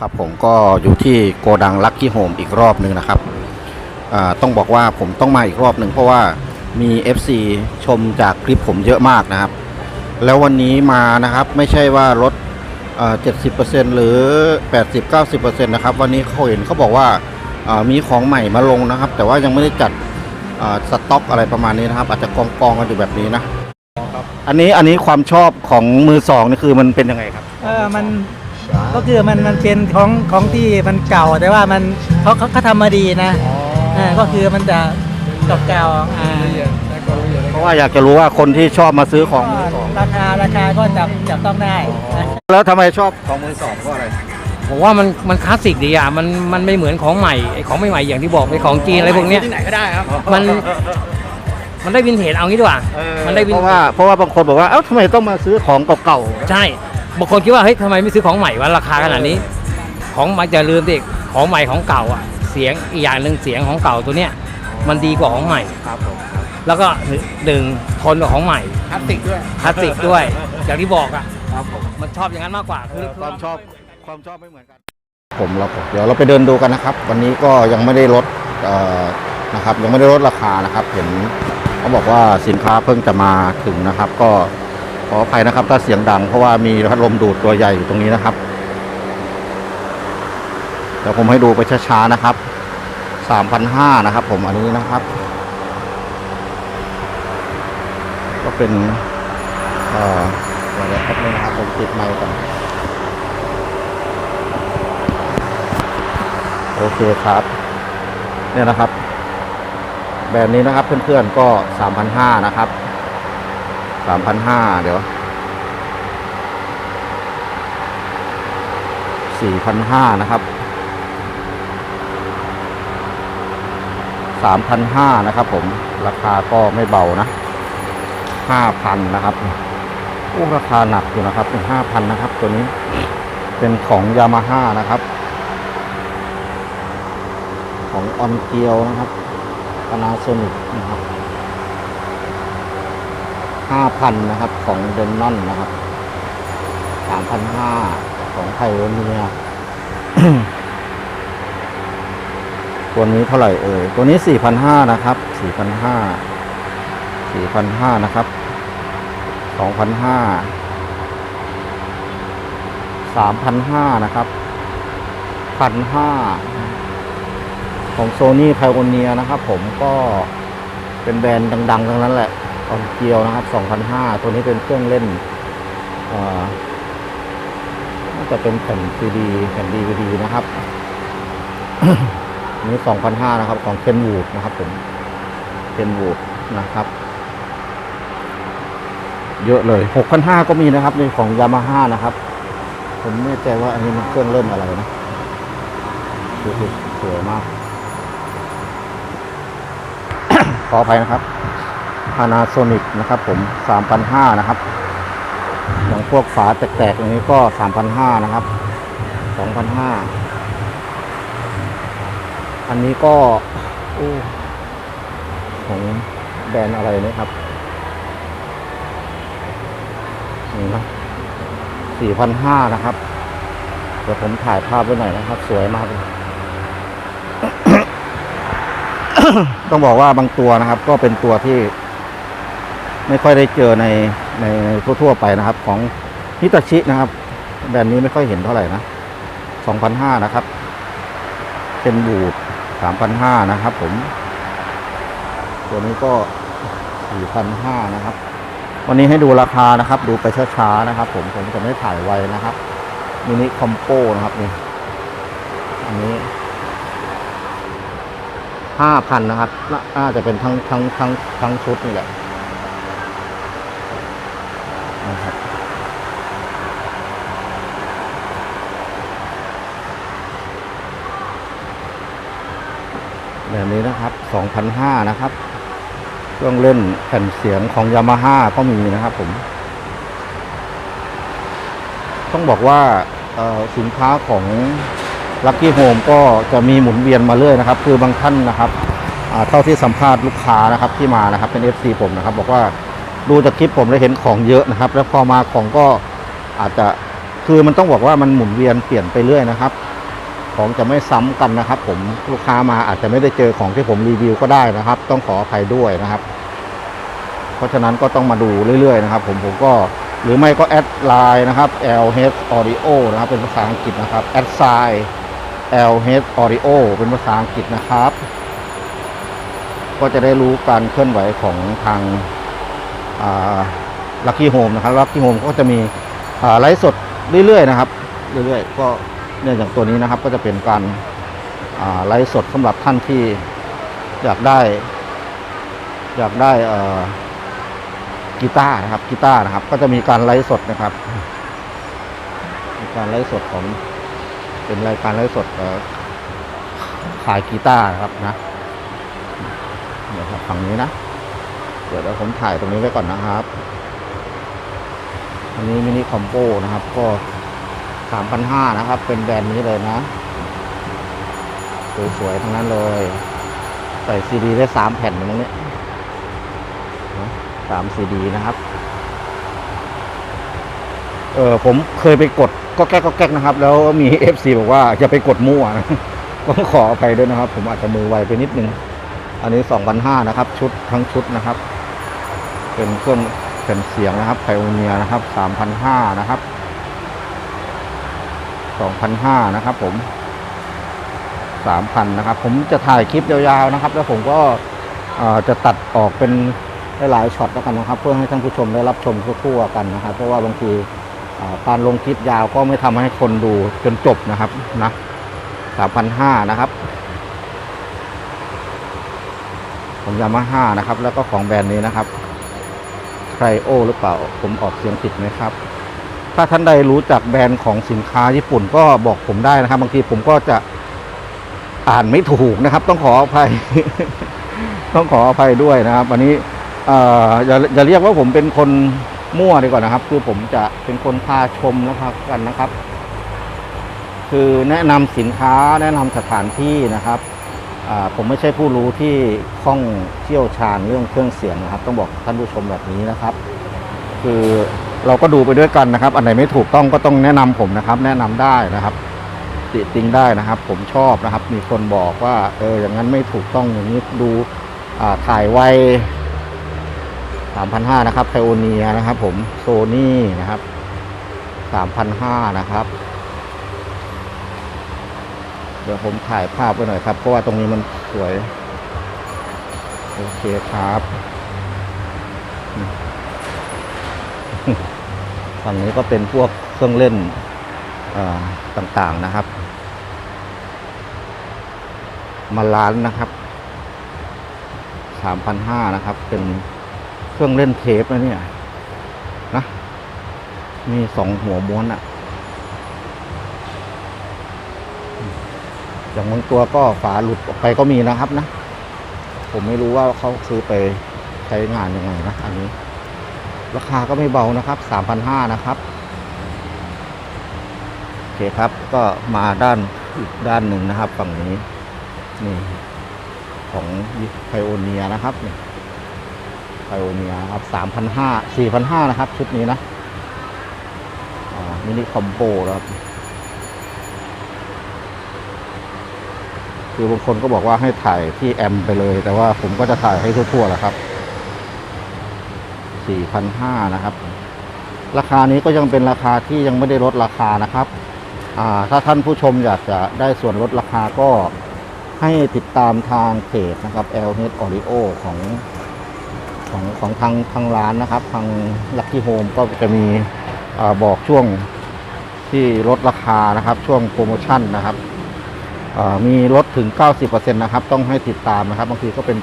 ครับผมก็อยู่ที่โกดังลักกี้โฮมอีกรอบหนึ่งนะครับอ่าต้องบอกว่าผมต้องมาอีกรอบหนึ่งเพราะว่ามี FC ชมจากคลิปผมเยอะมากนะครับ แล้ววันนี้มานะครับไม่ใช่ว่าลดเอ่อ70%หรือ 80-90%นะครับ วันนี้เขาเห็นเขาบอกว่าอ่ามีของใหม่มาลงนะครับ แต่ว่ายังไม่ได้จัดอ่าสต็อกอะไรประมาณนี้นะครับ อาจจะกองกองๆกันอยู่แบบนี้นะอันนี้อันนี้ความชอบของมือสองนี่คือมันเป็นยังไงครับ เออมัน ก็คือมันมันเป็นของของที่มันเก่าแต่ว่ามันเขาเขาเขาทำมาดีนะเออก็คือมันจะเก่าๆอ่าเพราะว่าอยากจะรู้ว่าคนที่ชอบมาซื้อของมือสองราคาราคาก็จับจับต้องได้นะแล้วทำไมชอบของมือสองเพราะอะไร ผมว่ามันมันคลาสสิกดีอะมันมันไม่เหมือนของใหม่ไอ้ของใหม่ๆอย่างที่บอกไอ้ของจีนอะไรพวกเนี้ย ที่ไหนก็ได้ครับ มัน มันได้วินเทจเอางี้ดีกว่า มันได้วินเพราะว่าเพราะว่าบางคนบอกว่าเอ้าทำไมต้องมาซื้อของเก่าใช่ บางคนคิดว่าเฮ้ยทำไมไม่ซื้อของใหม่วะราคาขนาดนี้ ของใหม่จะลืมดิของใหม่ของเก่าอะเสียงอีกอย่างหนึ่งเสียงของเก่าตัวเนี้ยมันดีกว่าของใหม่ๆครับผมแล้วก็หนึ่งทนกว่าของใหม่พลาสติกด้วยคลาสสิกด้วย อย่างที่บอกอะครับผมมันชอบอย่างนั้นมากกว่าคือความชอบความชอบไม่เหมือนกัน ผมเราเดี๋ยวเราไปเดินดูกันนะครับ วันนี้ก็ยังไม่ได้ลดเอ่อนะครับยังไม่ได้ลดราคานะครับ เห็นเขาบอกว่าสินค้าเพิ่งจะมาถึงนะครับ ก็ ขออภัยนะครับ ถ้าเสียงดังเพราะว่ามีพัดลมดูดตัวใหญ่อยู่ตรงนี้นะครับเดี๋ยวผมให้ดูไปช้าๆนะครับ3,500นะครับ ผมอันนี้นะครับ ก็เป็นเอ่อเดี๋ยวนะครับนึงนะครับผมติดไมค์ก่อนโอเคครับ เนี่ยนะครับ แบบนี้นะครับเพื่อนๆก็สามพันห้านะครับ สามพันห้าเดี๋ยวสี่พันห้านะครับสามพันห้านะครับผมราคาก็ไม่เบานะห้าพันนะครับโอ้ราคาหนักอยู่นะครับเป็นห้าพันนะครับ ตัวนี้เป็นของยามาฮ่านะครับ ของออนเกียวนะครับปนาโซนิกนะครับ ห้าพันนะครับของเดนนอนนะครับสามพันห้าของไพโอเนียตัวนี้เท่าไหร่เอ่ย ตัวนี้สี่พันห้านะครับสี่พันห้าสี่พันห้านะครับสองพันห้าสามพันห้านะครับพันห้าของโซนี่ไพโอเนียนะครับผมก็เป็นแบรนด์ดังๆ ทั้งนั้นแหละ ออนเกียวนะครับสองพันห้าตัวนี้เป็นเครื่องเล่นอ่อน่าจะเป็นแผ่นซีดีแผ่นดีวดีนะครับอันนี้สองพันะครับ ของเคนวูดนะครับผมเคนวูดนะครับ เยอะเลยหกพันห้าก็มีนะครับในของยามาฮ่านะครับ ผมไม่แน่ใจว่าอันนี้มันเครื่องเล่นอะไรนะสวยมาก ขออภัยนะครับ Panasonic นะครับผมสามพันห้านะครับอย่างพวกฝาแตกๆอย่างนี้ก็สามพันห้านะครับสองพันห้าอันนี้ก็ของแบรนด์อะไรนะครับนี่นะสี่พันห้านะครับ เดี๋ยวผมถ่ายภาพไว้หน่อยนะครับ สวยมากเลยต้องบอกว่าบางตัวนะครับ ก็เป็นตัวที่ ไม่ค่อยได้เจอในในทั่วๆไปนะครับ ของฮิตาชินะครับ แบรนด์นี้ไม่ค่อยเห็นเท่าไหร่นะสองพันะครับ เป็นบูดสามพันะครับ ผม ตัวนี้ก็สี่พันะครับ วันนี้ให้ดูราคานะครับ ดูไปช้าๆนะครับ ผมผมจะไม่ถ่ายไวนะครับมินิคอมโปนะครับนี่อันนี้ห้าพันนะครับน่าจะเป็นทั้งทั้งทั้งทั้งชุดนี่แหละนะครับ แบบนี้นะครับสองพันะครับ เครื่องเล่นแผ่นเสียงของยามาฮ่าก็มีนะครับผม ต้องบอกว่าสินค้าของลั c กี้โฮมก็จะมีหมุนเวียนมาเรื่อยนะครับ คือบางท่านนะครับเท่าที่สัมภาษณ์ลูกค้านะครับที่มานะครับเป็น FC ผมนะครับ บอกว่าดูจากคลิปผมแล้เห็นของเยอะนะครับ แล้วพอมาของก็อาจจะคือมันต้องบอกว่ามันหมุนเวียนเปลี่ยนไปเรื่อยนะครับ ของจะไม่ซ้ำกันนะครับ ผมลูกค้ามาอาจจะไม่ได้เจอของที่ผมรีวิวก็ได้นะครับ ต้องขออภัยด้วยนะครับ เพราะฉะนั้นก็ต้องมาดูเรื่อยๆนะครับ ผมผมก็หรือไม่ก็แอดไลน์นะครับ LH Audio นะครับ เป็นภาษาอังกฤษนะครับแอดไซน์ LH Audio เป็นภาษาอังกฤษนะครับ ก็จะได้รู้การเคลื่อนไหวของทางลัคกี้โฮมนะครับลัคกี้โฮมก็จะมีไลฟ์สดเรื่อยๆนะครับ เรื่อยๆ ก็ เนื่องจากตัวนี้นะครับก็จะเป็นการไลฟ์สดสำหรับท่านที่อยากได้ อยากได้กีตาร์นะครับกีตาร์นะครับ ก็จะมีการไลฟ์สดนะครับ มีการไลฟ์สดของเป็นรายการไลฟ์สดขายกีตาร์นะครับนะเดี๋ยวครับฝั่งนี้นะเดี๋ยวเดี๋ยวผมถ่ายตรงนี้ไว้ก่อนนะครับ อันนี้มินิคอมโบนะครับ ก็ สามพันห้านะครับ เป็นแบรนด์นี้เลยนะ สวยๆทั้งนั้นเลย ใส่ซีดีได้สามแผ่นตรงนี้สามซีดีนะครับ เออผมเคยไปกดก็แก๊กก็แก๊กนะครับ แล้วมีเอฟซีบอกว่าอย่าไปกดมั่วนะก็ขออภัยด้วยนะครับ ผมอาจจะมือไวไปนิดนึง อันนี้สองพันห้านะครับ ชุดทั้งชุดนะครับ เป็นเครื่องเป็นเสียงนะครับไพโอเนียนะครับสามพันห้านะครับ สองพันะครับ ผมสามพันะครับ ผมจะถ่ายคลิปยาวๆนะครับ แล้วผมก็จะตัดออกเป็นหลายๆช็อตแล้วกันนะครับ เพื่อให้ท่านผู้ชมได้รับชมทั่วๆกันนะครับ เพราะว่าบางทีการลงคลิปยาวก็ไม่ทำให้คนดูจนจบนะครับนะสามพันะครับของยามาฮ่านะครับ แล้วก็ของแบรนด์นี้นะครับไทรโอหรือเปล่า ผมออกเสียงผิดไหมครับ ถ้าท่านใดรู้จักแบรนด์ของสินค้าญี่ปุ่นก็บอกผมได้นะครับ บางทีผมก็จะอ่านไม่ถูกนะครับ ต้องขออภัย ต้องขออภัยด้วยนะครับวันนี้เอ่ออย่าอย่าเรียกว่าผมเป็นคนมั่วดีกว่านะครับ คือผมจะเป็นคนพาชมนะครับกันนะครับ คือแนะนำสินค้าแนะนำสถานที่นะครับผมไม่ใช่ผู้รู้ที่คล่องเชี่ยวชาญเรื่องเครื่องเสียงนะครับ ต้องบอกท่านผู้ชมแบบนี้นะครับ คือ เราก็ดูไปด้วยกันนะครับ อันไหนไม่ถูกต้องก็ต้องแนะนำผมนะครับ แนะนำได้นะครับติติงได้นะครับ ผมชอบนะครับ มีคนบอกว่า เอออย่างนั้นไม่ถูกต้องอย่างนี้ดูถ่ายไว3,500นะครับไพโอเนียนะครับ ผมโซนี่นะครับ3,500นะครับ เดี๋ยวผมถ่ายภาพไว้หน่อยครับ เพราะว่าตรงนี้มันสวย โอเคครับ ฝั่งนี้ก็เป็นพวกเครื่องเล่นต่างๆนะครับ มาล้านนะครับสามพันห้านะครับ เป็นเครื่องเล่นเทปนะเนี่ยนะมีสองหัวม้วนอะอย่างบางตัวก็ฝาหลุดออกไปก็มีนะครับนะ ผมไม่รู้ว่าเขาซื้อไปใช้งานยังไงนะอันนี้ ราคาก็ไม่เบานะครับสามพันห้านะครับ โอเคครับ ก็มาด้านอีกด้านหนึ่งนะครับ ฝั่งนี้ นี่ ของไพโอเนียนะครับไพโอเนียครับสามพันห้าสี่พันห้านะครับ ชุดนี้นะมินิคอมโบนะครับ คือบางคนก็บอกว่าให้ถ่ายที่แอมไปเลย แต่ว่าผมก็จะถ่ายให้ทั่วๆแหละครับ 4,500นะครับ ราคานี้ก็ยังเป็นราคาที่ยังไม่ได้ลดราคานะครับ ถ้าท่านผู้ชมอยากจะได้ส่วนลดราคาก็ให้ติดตามทางเพจนะครับ l h Audio ของของของทางทางร้านนะครับ ทาง Lucky Home ก็จะมีอบอกช่วงที่ลดราคานะครับ ช่วงโปรโมชั่นนะครับมีลดถึง 90%นะครับ ต้องให้ติดตามนะครับ บางทีก็เป็น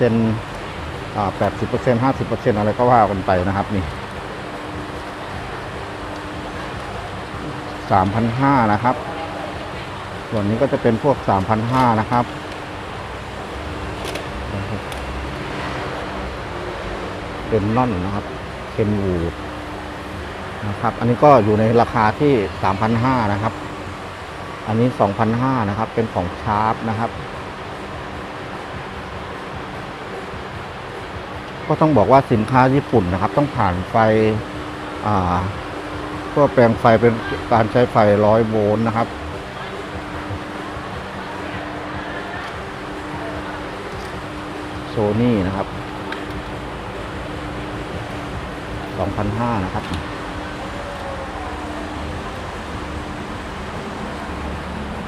70% อ่า80% 50%อะไรก็ว่ากันไปนะครับนี่3,500นะครับ ส่วนนี้ก็จะเป็นพวก3,500นะครับเป็นน่อนนะครับเคนวูดนะครับ อันนี้ก็อยู่ในราคาที่ 3,500 นะครับ อันนี้ 2,500 นะครับ เป็นของชาร์ปนะครับ ก็ต้องบอกว่าสินค้าญี่ปุ่นนะครับ ต้องผ่านไฟเพื่อแปลงไฟเป็นการใช้ไฟร้อยโวลต์นะครับ โซนี่นะครับ2,005นะครับ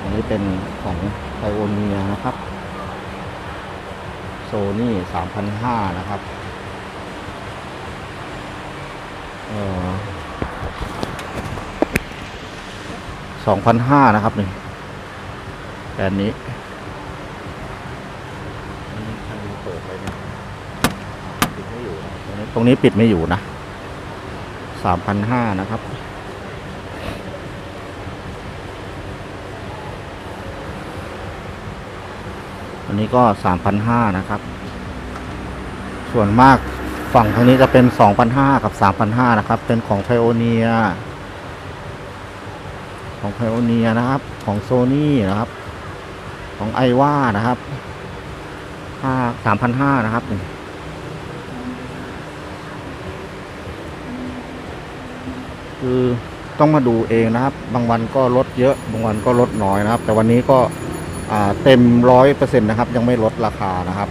อันนี้เป็นของไทโอเนียนะครับ โซนี่3,005นะครับ สองพันห้านะครับนี่แบรนด์นี้อันนี้ใครมาเปิดไปเนี่ยปิดไม่อยู่นะตรงนี้ตรงนี้ปิดไม่อยู่นะสามพันห้านะครับ อันนี้ก็สามพันห้านะครับ ส่วนมาก ฝั่งทางนี้จะเป็นสองพันห้ากับสามพันห้านะครับ เป็นของไพโอเนียของไพโอเนียนะครับ ของโซนี่นะครับ ของไอว่านะครับห้าสามพันห้านะครับคือต้องมาดูเองนะครับ บางวันก็ลดเยอะ บางวันก็ลดน้อยนะครับ แต่วันนี้ก็เต็มร้อยเปอร์เซ็นต์นะครับ ยังไม่ลดราคานะครับ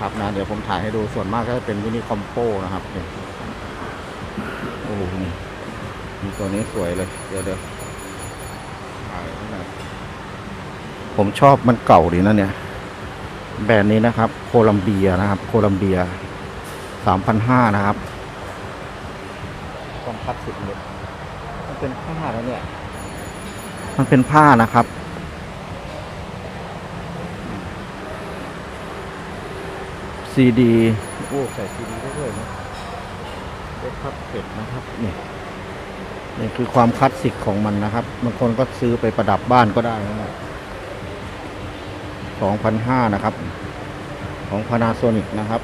ครับนะเดี๋ยวผมถ่ายให้ดูส่วนมากก็จะเป็นวินิคอมโปนะครับนี่โอ้โหนี่มีตัวนี้สวยเลย เดี๋ยวเดี๋ยวถ่ายให้หน่อยผมชอบมันเก่าดีนะเนี่ย แบรนด์นี้นะครับ โคลัมเบียนะครับ โคลัมเบียสามพันห้านะครับความคลาสสิกเลยมันเป็นผ้าแล้วเนี่ย มันเป็นผ้านะครับ ซีดีโอ้ใส่ซีดีได้ด้วยนะเด็กพับเผ็ดนะครับนี่นี่คือความคลาสสิกของมันนะครับบางคนก็ซื้อไปประดับบ้านก็ได้นะสองพันห้านะครับ ของ Panasonic นะครับ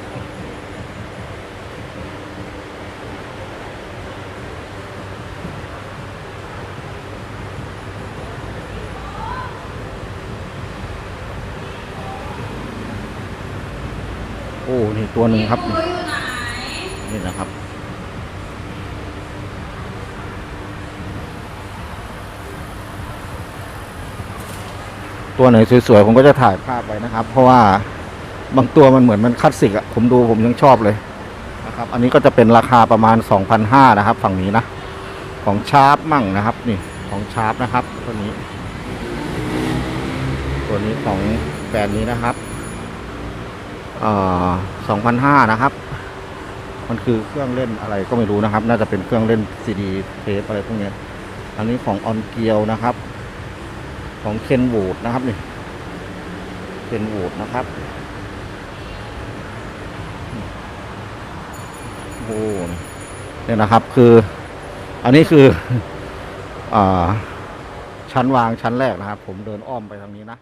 นี่ตัวหนึ่งครับ นี่นะครับ ตัวไหนสวยๆ ผมก็จะถ่ายภาพไปนะครับ เพราะว่าบางตัวมันเหมือนมันคลาสสิกอะผมดูผมยังชอบเลยนะครับ อันนี้ก็จะเป็นราคาประมาณ 2,500นะครับ ฝั่งนี้นะ ของชาร์ปมั่งนะครับ นี่ของชาร์ปนะครับ ตัวนี้ ตัวนี้ของแบรนด์นี้นะครับอ่า 2,005นะครับ มันคือเครื่องเล่นอะไรก็ไม่รู้นะครับ น่าจะเป็นเครื่องเล่นซีดีเทปอะไรพวกนี้อันนี้ของออนเกียวนะครับ ของเคนวูดนะครับนี่เคนวูดนะครับโอ้เนี่ยนะครับคือ อันนี้คืออ่าชั้นวางชั้นแรกนะครับ ผมเดินอ้อมไปทางนี้นะ